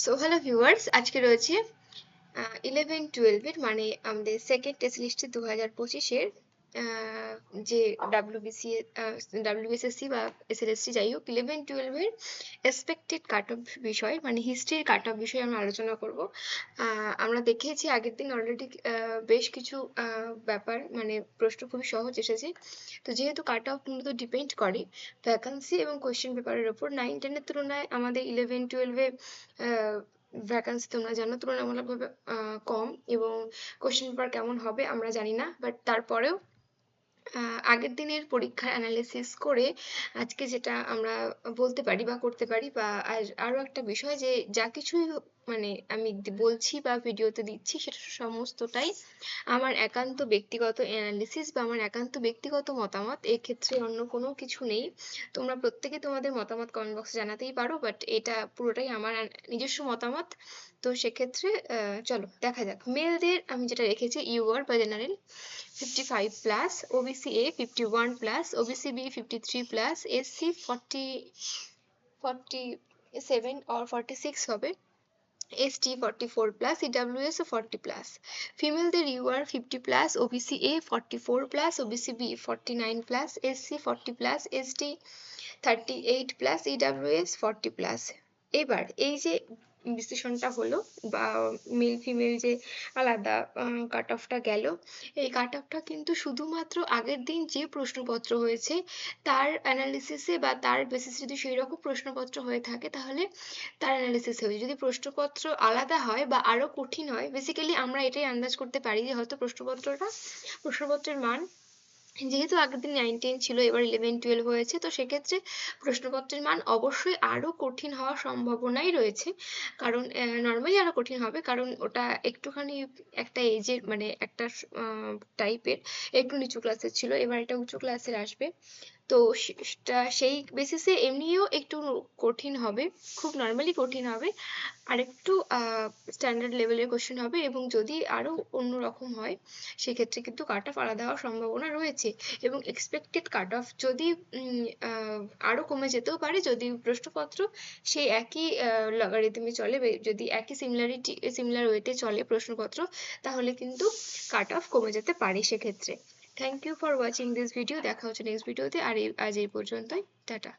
So hello viewers আজকে রয়েছে eleven টুয়েলভের মানে আমাদের সেকেন্ড টেস্ট লিস্টে দু হাজার পঁচিশের যে ডাব্লিউবিসি বা এসএলএসসি যাই হোক ইলেভেন টুয়েলভের এক্সপেক্টেড কাট অফ বিষয় মানে হিস্ট্রির কাট অফ বিষয়ে আমরা আলোচনা করব। আমরা দেখেছি আগের দিন অলরেডি বেশ কিছু ব্যাপার মানে প্রশ্ন খুবই সহজ এসেছে। তো যেহেতু কাট অফ মূলত ডিপেন্ড করে ভ্যাকান্সি এবং কোয়েশ্চেন পেপারের ওপর নাইন টেনের তুলনায় আমাদের ইলেভেন টুয়েলভে ভ্যাকান্সি তোমরা জানো, তুলনামূলকভাবে কম এবং কোয়েশ্চেন পেপার কেমন হবে আমরা জানি না বাট তারপরেও আগের দিনের পরীক্ষার অ্যানালিসিস করে আজকে যেটা আমরা বলতে পারি বা করতে পারি বা আরও একটা বিষয় যে যা কিছুই মানে আমি বলছি বা ভিডিওতে দিচ্ছি সেটা সমস্তটাই আমার একান্ত ব্যক্তিগত অ্যানালিসিস বা আমার একান্ত ব্যক্তিগত মতামত। এক্ষেত্রে অন্য কোনো কিছু নেই। তোমরা প্রত্যেকে তোমাদের মতামত কমেন্ট বক্সে জানাতেই পারো বাট এটা পুরোটাই আমার নিজস্ব মতামত। তো সেক্ষেত্রে চলো দেখা যাক। মেলদের আমি যেটা রেখেছি ইউআর বা general fifty five plus OBC A fifty one plus OBC B fifty three plus SC forty forty seven or forty six হবে। ST 44 plus, EWS 40 plus. Femaleদের UR 50 plus, OBC A 44 plus, OBC B 49 plus, SC 40 plus, ST 38 plus, EWS 40 plus. এবার এই যে বিশ্লেষণটা হলো বা male female যে আলাদা কাট অফটা গেল, এই কাট অফটা কিন্তু শুধুমাত্র আগের দিন যে প্রশ্নপত্র হয়েছে, তার অ্যানালিসিসে বা তার বেসিসে যদি সেই রকম প্রশ্নপত্র হয়ে থাকে, তাহলে তার অ্যানালিসিস হয়েছে যদি প্রশ্নপত্র আলাদা হয় বা আরও কঠিন হয় বেসিক্যালি আমরা এটাই আন্দাজ করতে পারি যে হয়তো প্রশ্নপত্রটা, প্রশ্নপত্রের মান যেহেতু আগের দিন নাইন টেন ছিল, এবার ইলেভেন টুয়েলভ হয়েছে, তো সেক্ষেত্রে প্রশ্নপত্রের মান অবশ্যই আরও কঠিন হওয়ার সম্ভাবনাই রয়েছে। কারণ নর্মালি আরও কঠিন হবে, কারণ ওটা একটুখানি একটা এজের মানে একটা টাইপের একটু নিচু ক্লাসের ছিল, এবার এটা উঁচু ক্লাসের আসবে। তো সেই বেসিসে এমনিও একটু কঠিন হবে, খুব নর্মালি কঠিন হবে। আর একটু স্ট্যান্ডার্ড লেভেলের কোশ্চেন হবে এবং যদি আরও অন্য রকম হয়, সেক্ষেত্রে কিন্তু কাট অফ আলাদা হওয়ার সম্ভাবনা রয়েছে এবং এক্সপেক্টেড কাট অফ যদি আরও কমে যেতেও পারে, যদি প্রশ্নপত্র সেই একই লগারিদমে চলে যদি একই সিমিলারিটি সিমিলার ওয়েতে চলে প্রশ্নপত্র, তাহলে কিন্তু কাট অফ কমে যেতে পারে সেক্ষেত্রে। Thank you for watching this video দেখা হচ্ছে নেক্সট ভিডিওতে আর আজ এই পর্যন্তই। টাটা।